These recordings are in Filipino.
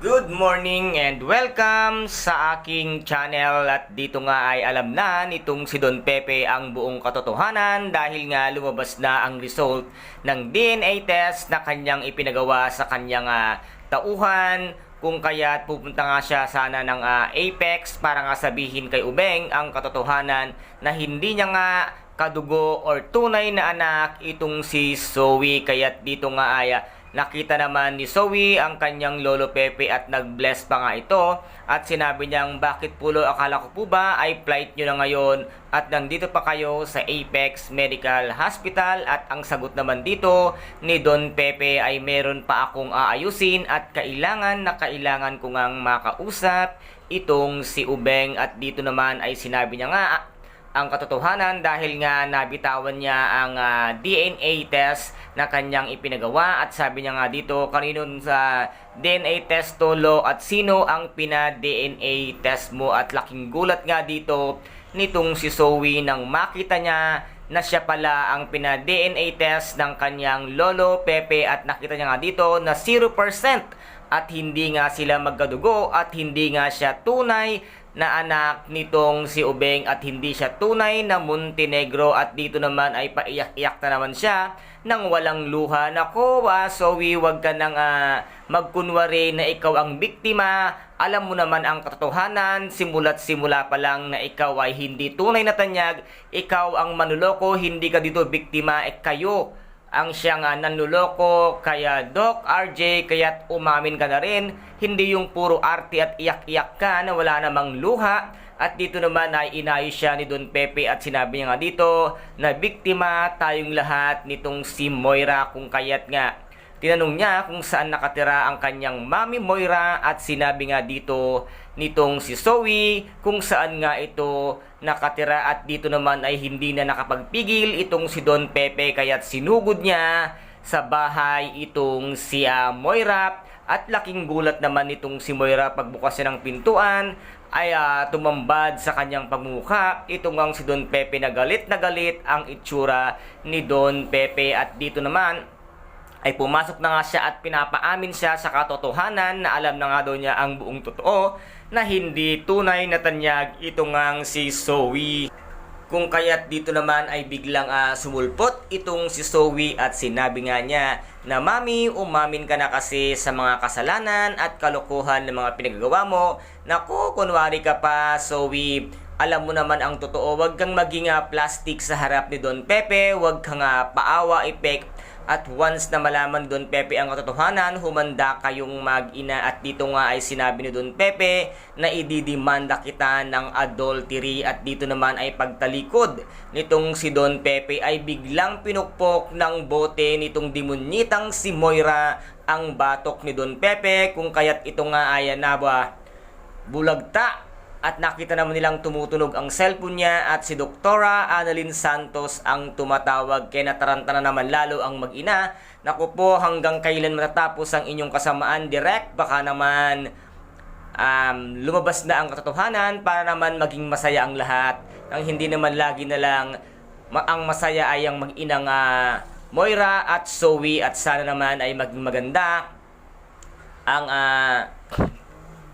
Good morning and welcome sa aking channel. At dito nga ay alam na nitong si Don Pepe ang buong katotohanan dahil nga lumabas na ang result ng DNA test na kanyang ipinagawa sa kanyang ah, tauhan. Kung kaya't pupunta nga siya sana ng ah, Apex para nga sabihin kay Ubeng ang katotohanan na hindi niya nga kadugo or tunay na anak itong si Zoe. Kaya't dito nga ay ah, Nakita naman ni Zoe ang kanyang lolo Pepe at nag-bless pa nga ito. At sinabi niyang bakit pulo akala ko po ba ay flight nyo na ngayon? At nandito pa kayo sa Apex Medical Hospital. At ang sagot naman dito ni Don Pepe ay meron pa akong aayusin at kailangan na kailangan ko ngang makausap itong si Ubeng. At dito naman ay sinabi niya nga ang katotohanan dahil nga nabitawan niya ang ah, DNA test na kanyang ipinagawa. At sabi niya nga dito kanino sa DNA test tolo at sino ang pina-DNA test mo? At laking gulat nga dito nitong si Zoe nang makita niya na siya pala ang pina-DNA test ng kanyang lolo Pepe. At nakita niya nga dito na 0% at hindi nga sila magkadugo at hindi nga siya tunay na anak nitong si Ubeng at hindi siya tunay na Montenegro at dito naman ay paiyak-iyak na naman siya nang walang luha. Nako, ah, Zoe, wag ka nang ah, magkunwari na ikaw ang biktima. Alam mo naman ang katotohanan, simula't simula pa lang na ikaw ay hindi tunay na tanyag, ikaw ang manuloko, hindi ka dito biktima, eh kayo ang siyang uh, nanluloko kaya Doc RJ kaya't umamin ka na rin. Hindi yung puro arte at iyak-iyak ka na wala namang luha. At dito naman ay inayos siya ni Don Pepe at sinabi niya nga dito na biktima tayong lahat nitong si Moira kung kaya't nga Tinanong niya kung saan nakatira ang kanyang mami Moira at sinabi nga dito nitong si Zoe kung saan nga ito nakatira at dito naman ay hindi na nakapagpigil itong si Don Pepe kaya't sinugod niya sa bahay itong si ah, Moira at laking gulat naman itong si Moira pagbukas niya ng pintuan ay ah, tumambad sa kanyang pagmukha. Ito ngang si Don Pepe na galit na galit ang itsura ni Don Pepe at dito naman ay pumasok na nga siya at pinapaamin siya sa katotohanan na alam na nga daw niya ang buong totoo na hindi tunay na tanyag ito ngang si Zoe. Kung kaya't dito naman ay biglang ah, sumulpot itong si Zoe at sinabi nga niya na Mami, umamin ka na kasi sa mga kasalanan at kalokohan ng mga pinagagawa mo. Naku, kunwari ka pa, Zoe. Alam mo naman ang totoo, wag kang maging ah, plastic sa harap ni Don Pepe, wag kang ah, paawa effect at once na malaman Don Pepe ang katotohanan, humanda kayong mag-ina at dito nga ay sinabi ni Don Pepe na ididimanda kita ng adultery at dito naman ay pagtalikod nitong si Don Pepe ay biglang pinukpok ng bote nitong demonitang si Moira ang batok ni Don Pepe kung kaya't ito nga ay naba bulagta at nakita naman nilang tumutunog ang cellphone niya at si Doktora Annalyn Santos ang tumatawag kaya nataranta na naman lalo ang mag-ina. Naku po hanggang kailan matatapos ang inyong kasamaan direct baka naman um, lumabas na ang katotohanan para naman maging masaya ang lahat. Ang hindi naman lagi na lang ma- ang masaya ay ang mag-inang ah, Moira at Zoe at sana naman ay maging maganda ang ah,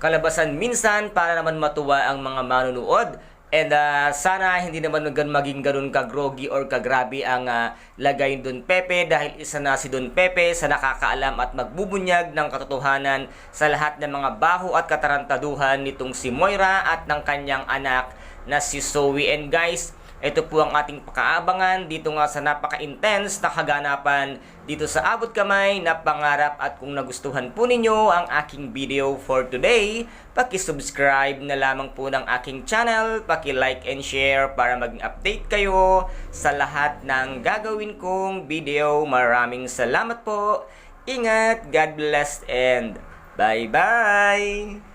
kalabasan minsan para naman matuwa ang mga manunood. And uh, sana hindi naman maging ganun ka-groggy or kagrabe ang uh, lagay Don Pepe dahil isa na si Don Pepe sa nakakaalam at magbubunyag ng katotohanan sa lahat ng mga baho at katarantaduhan nitong si Moira at ng kanyang anak na si Zoe. And guys, ito po ang ating pakaabangan dito nga sa napaka-intense na kaganapan dito sa Abot Kamay na pangarap at kung nagustuhan po ninyo ang aking video for today, paki-subscribe na lamang po ng aking channel, paki-like and share para maging update kayo sa lahat ng gagawin kong video. Maraming salamat po. Ingat, God bless and bye-bye!